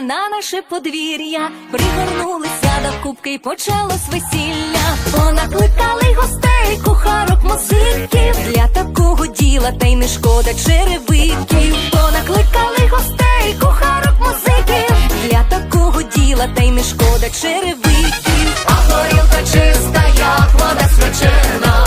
на наше подвір'я. Пригорнулися до кубки й почалось весілля. Понакликали гостей, кухарок, музиків. Для такого діла та й не шкода черевиків. Понакликали гостей, кухарок, музиків. Для такого діла та й не шкода черевиків. А горілка чиста, як вода свячена.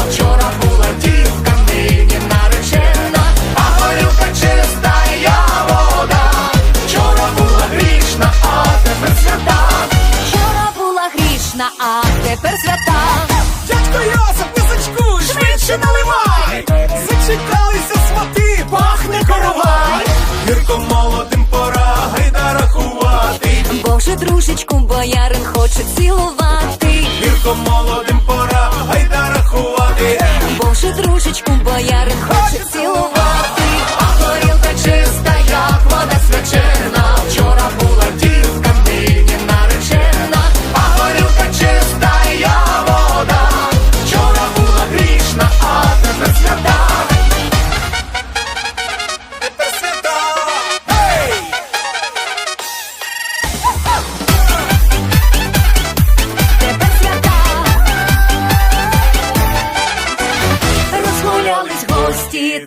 Грішна, а тепер свята. Дядько Йосип, не зачкуй, швидше наливай! Зачекалися свати, пахне коровай! Гірко молодим пора, гайда рахувати! Боже, дружечку, боярин хоче цілувати. Гірко молодим пора, гайда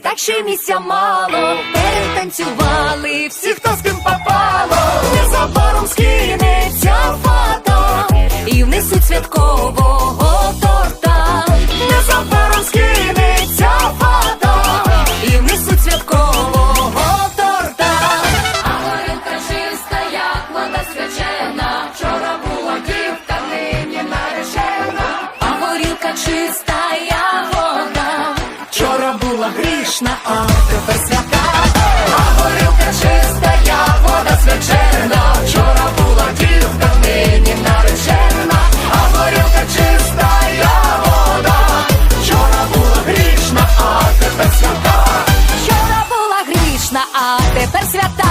так ще місця мало, перетанцювали всі, хто з ким попало. смачна, о, тепер свята, а горілка чиста, я вода свячена, вчора була дівка, нині наречена, а горілка чиста, я вода, вчора була грішна, а тепер свята, вчора була грішна, а тепер свята.